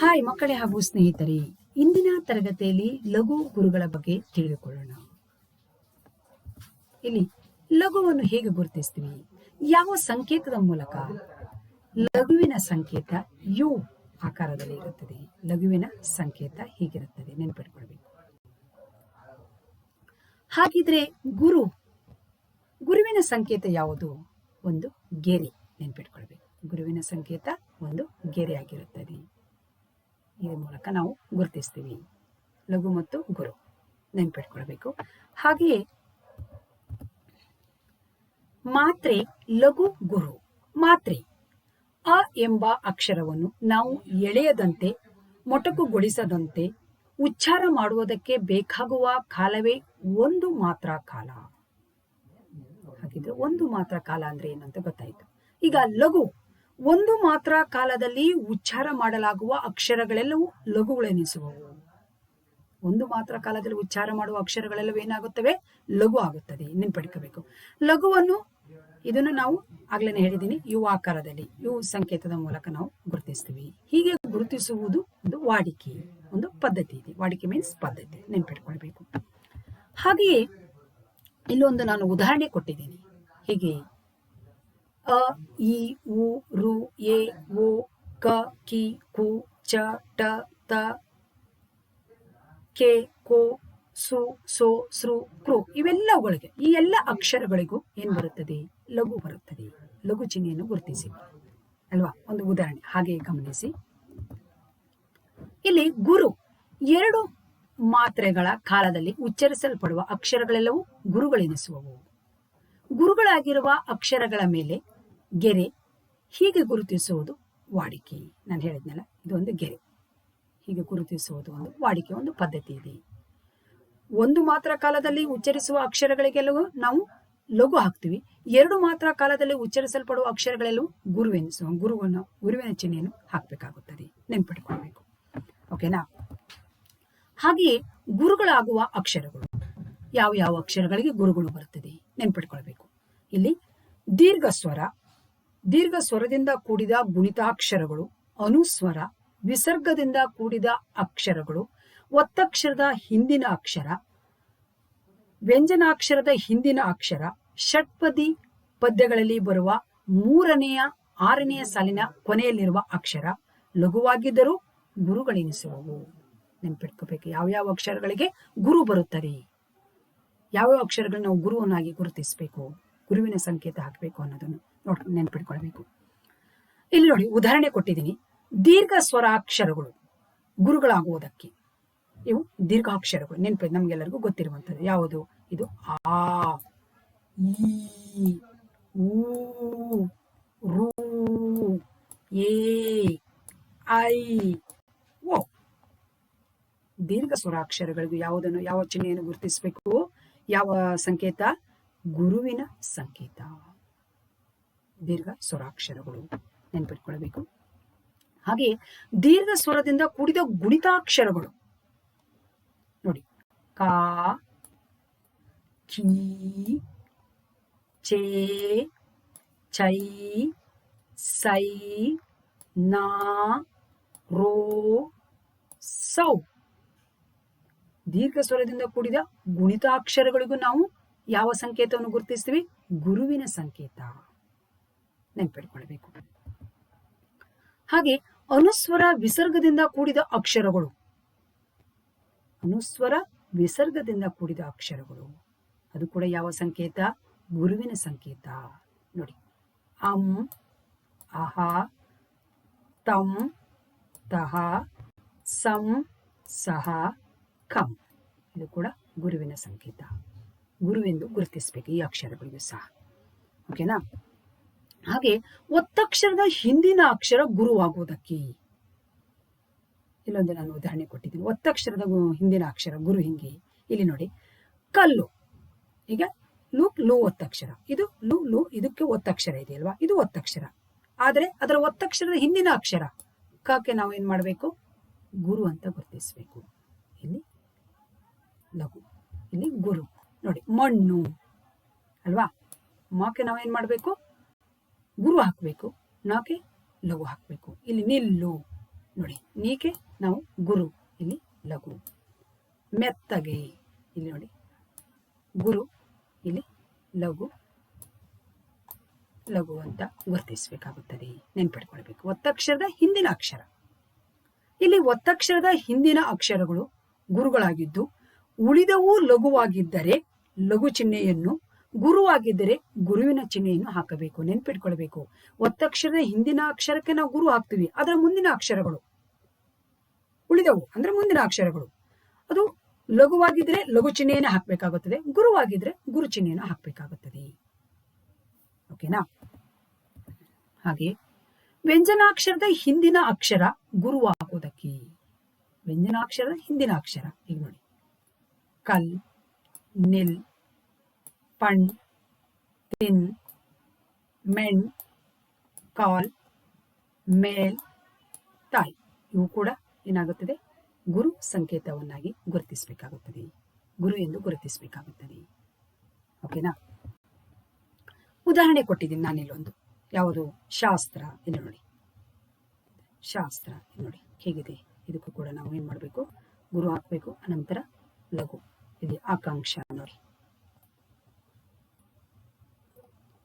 Hi ಮಕ್ಕಳೇ ಹಾಗೂ ಸ್ನೇಹಿತರೆ, ಇಂದಿನ ತರಗತಿಯಲ್ಲಿ ಲಘು ಗುರುಗಳ ಬಗ್ಗೆ ತಿಳಿದುಕೊಳ್ಳೋಣ. ಇಲ್ಲಿ ಲಘುವನ್ನು ಹೇಗೆ ಗುರುತಿಸ್ತೀವಿ? ಯಾವ ಸಂಕೇತದ ಮೂಲಕ? ಲಘುವಿನ ಸಂಕೇತ ಯು ಆಕಾರದಲ್ಲಿ ಇರುತ್ತದೆ. ಲಘುವಿನ ಸಂಕೇತ ಹೀಗಿರುತ್ತದೆ. ನೆನಪಿಟ್ಕೊಳ್ಬೇಕು. ಹಾಗಿದ್ರೆ ಗುರು, ಗುರುವಿನ ಸಂಕೇತ ಯಾವುದು? ಒಂದು ಗೆರೆ. ನೆನಪಿಟ್ಕೊಳ್ಬೇಕು. ಗುರುವಿನ ಸಂಕೇತ ಒಂದು ಗೆರೆ ಆಗಿರುತ್ತದೆ. ಇದರ ಮೂಲಕ ನಾವು ಗುರುತಿಸ್ತೀವಿ. ಲಘು ಮತ್ತು ಗುರು ನೆನಪಿಟ್ಕೊಳ್ಬೇಕು. ಹಾಗೆಯೇ ಮಾತ್ರೆ ಲಘು ಗುರು ಮಾತ್ರೆ ಅ ಎಂಬ ಅಕ್ಷರವನ್ನು ನಾವು ಎಳೆಯದಂತೆ, ಮೊಟಕುಗೊಳಿಸದಂತೆ, ಉಚ್ಚಾರ ಮಾಡುವುದಕ್ಕೆ ಬೇಕಾಗುವ ಕಾಲವೇ ಒಂದು ಮಾತ್ರ ಕಾಲ. ಹಾಗಿದ್ರೆ ಒಂದು ಮಾತ್ರ ಕಾಲ ಅಂದ್ರೆ ಏನಂತ ಗೊತ್ತಾಯ್ತು. ಈಗ ಲಘು ಒಂದು ಮಾತ್ರ ಕಾಲದಲ್ಲಿ ಉಚ್ಚಾರ ಮಾಡಲಾಗುವ ಅಕ್ಷರಗಳೆಲ್ಲವೂ ಲಘುಗಳೆನಿಸುವವು. ಒಂದು ಮಾತ್ರ ಕಾಲದಲ್ಲಿ ಉಚ್ಚಾರ ಮಾಡುವ ಅಕ್ಷರಗಳೆಲ್ಲವೂ ಏನಾಗುತ್ತವೆ? ಲಘು ಆಗುತ್ತದೆ. ನೆನ್ಪಡ್ಕೋಬೇಕು ಲಘುವನ್ನು ಇದನ್ನು ನಾವು ಆಗ್ಲೇ ಹೇಳಿದ್ದೀನಿ ಯು ಆಕಾರದಲ್ಲಿ. ಯು ಸಂಕೇತದ ಮೂಲಕ ನಾವು ಗುರುತಿಸ್ತೀವಿ. ಹೀಗೆ ಗುರುತಿಸುವುದು ಒಂದು ವಾಡಿಕೆ, ಒಂದು ಪದ್ಧತಿ ಇದೆ. ವಾಡಿಕೆ ಮೀನ್ಸ್ ಪದ್ಧತಿ. ನೆನ್ಪಿಟ್ಕೊಳ್ಬೇಕು ಹಾಗೆಯೇ ಇಲ್ಲೊಂದು ನಾನು ಉದಾಹರಣೆ ಕೊಟ್ಟಿದ್ದೀನಿ. ಹೀಗೆ ಅ, ಇ, ಉ, ರು, ಎ, ಓ, ಕ ಕಿ ಕು, ಚ, ಟ, ತ, ಕೆ, ಕೋ, ಸು, ಸೋ, ಸೃ, ಕೃ ಇವೆಲ್ಲವುಗಳಿಗೆ, ಈ ಎಲ್ಲ ಅಕ್ಷರಗಳಿಗೂ ಏನು ಬರುತ್ತದೆ? ಲಘು ಬರುತ್ತದೆ. ಲಘು ಚಿಹ್ನೆಯನ್ನು ಗುರುತಿಸಿ. ಅಲ್ವಾ? ಒಂದು ಉದಾಹರಣೆ. ಹಾಗೆ ಗಮನಿಸಿ. ಇಲ್ಲಿ ಗುರು, ಎರಡು ಮಾತ್ರೆಗಳ ಕಾಲದಲ್ಲಿ ಉಚ್ಚರಿಸಲ್ಪಡುವ ಅಕ್ಷರಗಳೆಲ್ಲವೂ ಗುರುಗಳೆನಿಸುವವು. ಗುರುಗಳಾಗಿರುವ ಅಕ್ಷರಗಳ ಮೇಲೆ ಗೆರೆ. ಹೀಗೆ ಗುರುತಿಸುವುದು ವಾಡಿಕೆ. ನಾನು ಹೇಳಿದ್ನಲ್ಲ ಇದೊಂದು ಗೆರೆ. ಹೀಗೆ ಗುರುತಿಸುವುದು ಒಂದು ವಾಡಿಕೆ, ಒಂದು ಪದ್ಧತಿ ಇದೆ. ಒಂದು ಮಾತ್ರ ಕಾಲದಲ್ಲಿ ಉಚ್ಚರಿಸುವ ಅಕ್ಷರಗಳಿಗೆಲ್ಲವೂ ನಾವು ಲಘು ಹಾಕ್ತೀವಿ. ಎರಡು ಮಾತ್ರ ಕಾಲದಲ್ಲಿ ಉಚ್ಚರಿಸಲ್ಪಡುವ ಅಕ್ಷರಗಳೆಲ್ಲವೂ ಗುರುವೆನಿಸುವ ಗುರುವನ್ನು ಗುರುವಿನ ಚಿಹ್ನೆಯನ್ನು ಹಾಕಬೇಕಾಗುತ್ತದೆ. ನೆನ್ಪಿಟ್ಕೊಳ್ಬೇಕು. ಓಕೆನಾ? ಹಾಗೆಯೇ ಗುರುಗಳಾಗುವ ಅಕ್ಷರಗಳು. ಯಾವ ಯಾವ ಅಕ್ಷರಗಳಿಗೆ ಗುರುಗಳು ಬರುತ್ತದೆ? ನೆನ್ಪಿಟ್ಕೊಳ್ಬೇಕು. ಇಲ್ಲಿ ದೀರ್ಘ ಸ್ವರ ದೀರ್ಘ ಸ್ವರದಿಂದ ಕೂಡಿದ ಗುಣಿತಾಕ್ಷರಗಳು, ಅನುಸ್ವರ ವಿಸರ್ಗದಿಂದ ಕೂಡಿದ ಅಕ್ಷರಗಳು, ಒತ್ತಕ್ಷರದ ಹಿಂದಿನ ಅಕ್ಷರ, ವ್ಯಂಜನಾಕ್ಷರದ ಹಿಂದಿನ ಅಕ್ಷರ, ಷಟ್ಪದಿ ಪದ್ಯಗಳಲ್ಲಿ ಬರುವ ಮೂರನೆಯ, ಆರನೆಯ ಸಾಲಿನ ಕೊನೆಯಲ್ಲಿರುವ ಅಕ್ಷರ ಲಘುವಾಗಿದ್ದರೂ ಗುರುಗಳೆನಿಸುವವು. ಯಾವ ಯಾವ ಅಕ್ಷರಗಳಿಗೆ ಗುರು ಬರುತ್ತದೆ ಯಾವ್ಯಾವ ಅಕ್ಷರಗಳನ್ನ ನಾವು ಗುರುವನ್ನಾಗಿ ಗುರುತಿಸಬೇಕು? ಗುರುವಿನ ಸಂಕೇತ ಹಾಕಬೇಕು ಅನ್ನೋದನ್ನು. ನೋಡ್ ನೆನ್ಪಿಟ್ಕೊಳ್ಬೇಕು. ಇಲ್ಲಿ ನೋಡಿ ಉದಾಹರಣೆ ಕೊಟ್ಟಿದ್ದೀನಿ. ದೀರ್ಘ ಸ್ವರಾಕ್ಷರಗಳು ಗುರುಗಳಾಗುವುದಕ್ಕೆ. ಇವು ದೀರ್ಘಾಕ್ಷರಗಳು ನೆನಪು ನಮ್ಗೆಲ್ಲರಿಗೂ ಗೊತ್ತಿರುವಂಥದ್ದು. ಯಾವುದು? ಇದು ಆ, ಈ, ಊ, ರೂ, ಏ, ಐ, ಓ. ದೀರ್ಘ ಸ್ವರಾಕ್ಷರಗಳಿಗೂ ಯಾವುದನ್ನು, ಯಾವ ಚಿಹ್ನೆಯನ್ನು ಗುರುತಿಸಬೇಕು? ಯಾವ ಸಂಕೇತ? ಗುರುವಿನ ಸಂಕೇತ. ದೀರ್ಘ ಸ್ವರಾಕ್ಷರಗಳು ನೆನ್ಪಿಟ್ಕೊಳ್ಬೇಕು. ಹಾಗೆ ದೀರ್ಘ ಸ್ವರದಿಂದ ಕೂಡಿದ ಗುಣಿತಾಕ್ಷರಗಳು. ನೋಡಿ. ಕಾ, ಕೀ, ಚೇ, ಚೈ, ಸೈ, ನಾ, ರೋ, ಸೌ. ದೀರ್ಘ ಸ್ವರದಿಂದ ಕೂಡಿದ ಗುಣಿತಾಕ್ಷರಗಳಿಗೂ ನಾವು ಯಾವ ಸಂಕೇತವನ್ನು ಗುರುತಿಸ್ತೀವಿ? ಗುರುವಿನ ಸಂಕೇತ. ನೆನಪಿಟ್ಕೊಳ್ಬೇಕು. ಹಾಗೆ ಅನುಸ್ವರ ವಿಸರ್ಗದಿಂದ ಕೂಡಿದ ಅಕ್ಷರಗಳು. ಅನುಸ್ವರ ವಿಸರ್ಗದಿಂದ ಕೂಡಿದ ಅಕ್ಷರಗಳು. ಅದು ಕೂಡ ಯಾವ ಸಂಕೇತ? ಗುರುವಿನ ಸಂಕೇತ. ನೋಡಿ. ಅಂ, ಅಹ, ತಂ, ತಹ, ಸಂ, ಸಹ, ಕಂ. ಇದು ಕೂಡ ಗುರುವಿನ ಸಂಕೇತ. ಗುರುವೆಂದು ಗುರುತಿಸಬೇಕು. ಈ ಅಕ್ಷರಗಳಿಗೂ ಸಹ. ಓಕೆನಾ? ಹಾಗೆ ಒತ್ತಕ್ಷರದ ಹಿಂದಿನ ಅಕ್ಷರ ಗುರುವಾಗುವುದಕ್ಕೆ. ಇಲ್ಲೊಂದು ನಾನು ಉದಾಹರಣೆ ಕೊಟ್ಟಿದ್ದೀನಿ. ಒತ್ತಕ್ಷರದ ಹಿಂದಿನ ಅಕ್ಷರ ಗುರು ಹಿಂಗೆ? ಇಲ್ಲಿ ನೋಡಿ. ಕಲ್ಲು. ಈಗ ಲು ಲು ಒತ್ತಕ್ಷರ. ಇದು ಲು ಲು, ಇದಕ್ಕೆ ಒತ್ತಕ್ಷರ ಇದೆ ಅಲ್ವಾ ಇದು ಒತ್ತಕ್ಷರ. ಆದರೆ ಅದರ ಒತ್ತಕ್ಷರದ ಹಿಂದಿನ ಅಕ್ಷರ. ಕಕ್ಕೆ ನಾವು ಏನ್ ಮಾಡಬೇಕು? ಗುರು ಅಂತ ಗುರುತಿಸಬೇಕು. ಇಲ್ಲಿ ಲಘು. ಇಲ್ಲಿ ಗುರು. ನೋಡಿ, ಮಣ್ಣು. ಅಲ್ವಾ? ಮಾಕೆ ನಾವೇನ್ ಮಾಡಬೇಕು? ಗುರು ಹಾಕಬೇಕು, ನಾಕೆ ಲಘು ಹಾಕಬೇಕು? ಇಲ್ಲಿ ನಿಲ್ಲು ನೋಡಿ, ನೀಕೆ ನಾವು ಗುರು, ಇಲ್ಲಿ ಲಘು. ಮೆತ್ತಗೆ, ಇಲ್ಲಿ ನೋಡಿ. ಗುರು, ಇಲ್ಲಿ ಲಘು ಲಘು ಅಂತ ಗುರುತಿಸಬೇಕಾಗುತ್ತದೆ. ನೆನ್ಪಿಟ್ಕೊಳ್ಬೇಕು. ಒತ್ತಕ್ಷರದ ಹಿಂದಿನ ಅಕ್ಷರ. ಇಲ್ಲಿ ಒತ್ತಕ್ಷರದ ಹಿಂದಿನ ಅಕ್ಷರಗಳು ಗುರುಗಳಾಗಿದ್ದು, ಉಳಿದವು ಲಘುವಾಗಿದ್ದರೆ ಲಘು ಚಿಹ್ನೆಯನ್ನು ಗುರುವಾಗಿದ್ದರೆ ಗುರುವಿನ ಚಿಹ್ನೆಯನ್ನು ಹಾಕಬೇಕು, ನೆನ್ಪಿಟ್ಕೊಳ್ಬೇಕು. ಒತ್ತಕ್ಷರದ ಹಿಂದಿನ ಅಕ್ಷರಕ್ಕೆ ನಾವು ಗುರು ಹಾಕ್ತೀವಿ. ಅದರ ಮುಂದಿನ ಅಕ್ಷರಗಳು ಉಳಿದವು. ಅಂದ್ರೆ ಮುಂದಿನ ಅಕ್ಷರಗಳು. ಅದು ಲಘುವಾಗಿದ್ರೆ ಲಘು ಚಿಹ್ನೆಯನ್ನು ಹಾಕಬೇಕಾಗುತ್ತದೆ. ಗುರುವಾಗಿದ್ರೆ ಗುರು ಚಿಹ್ನೆಯನ್ನು ಹಾಕಬೇಕಾಗುತ್ತದೆ. ಓಕೆನಾ ಹಾಗೆ ವ್ಯಂಜನಾಕ್ಷರದ ಹಿಂದಿನ ಅಕ್ಷರ ಗುರು ಹಾಕೋದಕ್ಕೆ ವ್ಯಂಜನಾಕ್ಷರದ ಹಿಂದಿನ ಅಕ್ಷರ. ಈಗ ನೋಡಿ. ಕಲ್, ನಿಲ್ ಪಣ್ ತಿನ್ ಮೆಣ್ ಕಾಲ್, ಮೇಲ್, ತಾಯ್ ಇವು ಕೂಡ ಏನಾಗುತ್ತದೆ? ಗುರು ಸಂಕೇತವನ್ನಾಗಿ ಗುರುತಿಸಬೇಕಾಗುತ್ತದೆ. ಗುರು ಎಂದು ಗುರುತಿಸಬೇಕಾಗುತ್ತದೆ. ಓಕೆನಾ? ಉದಾಹರಣೆ ಕೊಟ್ಟಿದ್ದೀನಿ ನಾನಿಲ್ಲೊಂದು ಯಾವುದು? ಶಾಸ್ತ್ರ. ಇಲ್ಲಿ ನೋಡಿ. ಶಾಸ್ತ್ರ. ನೋಡಿ. ಹೇಗಿದೆ? ಇದಕ್ಕೂ ಕೂಡ ನಾವು ಏನು ಮಾಡಬೇಕು? ಗುರು ಹಾಕಬೇಕು. ಅನಂತರ ಲಘು. ಇಲ್ಲಿ ಆಕಾಂಕ್ಷ ನೋಡಿ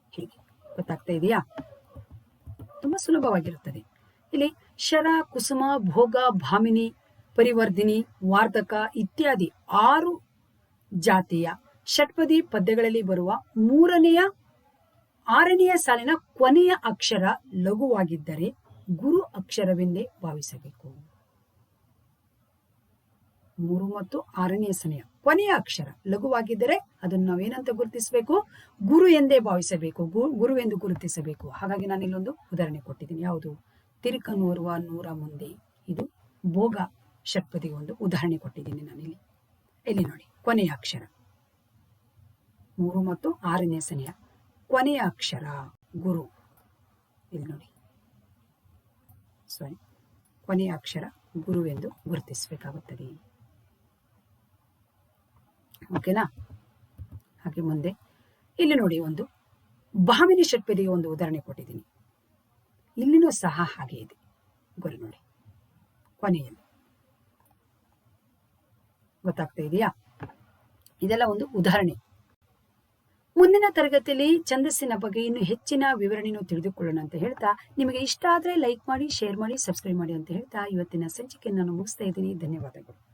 ಹೀಗೆ ಗೊತ್ತಾಗ್ತಾ ಇದೆಯಾ ತುಂಬಾ ಸುಲಭವಾಗಿರುತ್ತದೆ. ಇಲ್ಲಿ ಶರ, ಕುಸುಮ, ಭೋಗ, ಭಾಮಿನಿ ಪರಿವರ್ಧಿನಿ ವಾರ್ಧಕ ಇತ್ಯಾದಿ ಆರು ಜಾತಿಯ ಷಟ್ಪದಿ ಪದ್ಯಗಳಲ್ಲಿ ಬರುವ ಮೂರನೆಯ, ಆರನೆಯ ಸಾಲಿನ ಕೊನೆಯ ಅಕ್ಷರ ಲಘುವಾಗಿದ್ದರೆ ಗುರು ಅಕ್ಷರವೆಂದೇ ಭಾವಿಸಬೇಕು. ಮೂರು ಮತ್ತು ಆರನೆಯ ಸಮಯ ಕೊನೆಯ ಅಕ್ಷರ. ಲಘುವಾಗಿದ್ದರೆ ಅದನ್ನು ನಾವೇನಂತ ಗುರುತಿಸಬೇಕು? ಗುರು ಎಂದೇ ಭಾವಿಸಬೇಕು. ಗುರು ಎಂದು ಗುರುತಿಸಬೇಕು. ಹಾಗಾಗಿ ನಾನು ಇಲ್ಲೊಂದು ಉದಾಹರಣೆ ಕೊಟ್ಟಿದ್ದೀನಿ. ಯಾವುದು? ತಿರುಕನೂರುವ ನೂರ ಮುಂದೆ. ಇದು ಭೋಗ ಷಟ್ಪದಿಗೆ ಒಂದು ಉದಾಹರಣೆ ಕೊಟ್ಟಿದ್ದೀನಿ ನಾನಿಲ್ಲಿ. ಇಲ್ಲಿ ನೋಡಿ. ಕೊನೆಯ ಅಕ್ಷರ. ಮೂರು ಮತ್ತು ಆರನೇ ಸನಿಯ ಕೊನೆಯ ಅಕ್ಷರ. ಗುರು. ಇಲ್ಲಿ ನೋಡಿ. ಸಾರಿ ಕೊನೆಯ ಅಕ್ಷರ ಗುರು ಎಂದು ಗುರುತಿಸಬೇಕಾಗುತ್ತದೆ. ಓಕೆನಾ? ಹಾಗೆ ಮುಂದೆ. ಇಲ್ಲಿ ನೋಡಿ ಒಂದು ಭಾಮಿನಿ ಷಟ್ಪದಿಗೆ ಒಂದು ಉದಾಹರಣೆ ಕೊಟ್ಟಿದ್ದೀನಿ. ಇಲ್ಲಿನೂ ಸಹ ಹಾಗೆ ಇದೆ. ಗುರು ನೋಡಿ. ಕೊನೆಯಲ್ಲಿ. ಗೊತ್ತಾಗ್ತಾ ಇದೆಯಾ? ಇದೆಲ್ಲ ಒಂದು ಉದಾಹರಣೆ. ಮುಂದಿನ ತರಗತಿಯಲ್ಲಿ ಛಂದಸ್ಸಿನ ಬಗ್ಗೆ ಇನ್ನು ಹೆಚ್ಚಿನ ವಿವರಣೆಯನ್ನು ತಿಳಿದುಕೊಳ್ಳೋಣ ಅಂತ ಹೇಳ್ತಾ, ನಿಮಗೆ ಇಷ್ಟ ಆದರೆ ಲೈಕ್ ಮಾಡಿ, ಶೇರ್ ಮಾಡಿ, ಸಬ್ಸ್ಕ್ರೈಬ್ ಮಾಡಿ ಅಂತ ಹೇಳ್ತಾ ಇವತ್ತಿನ ಸಂಚಿಕೆಯನ್ನು ನಾನು ಮುಗಿಸ್ತಾ ಇದ್ದೀನಿ. ಧನ್ಯವಾದಗಳು.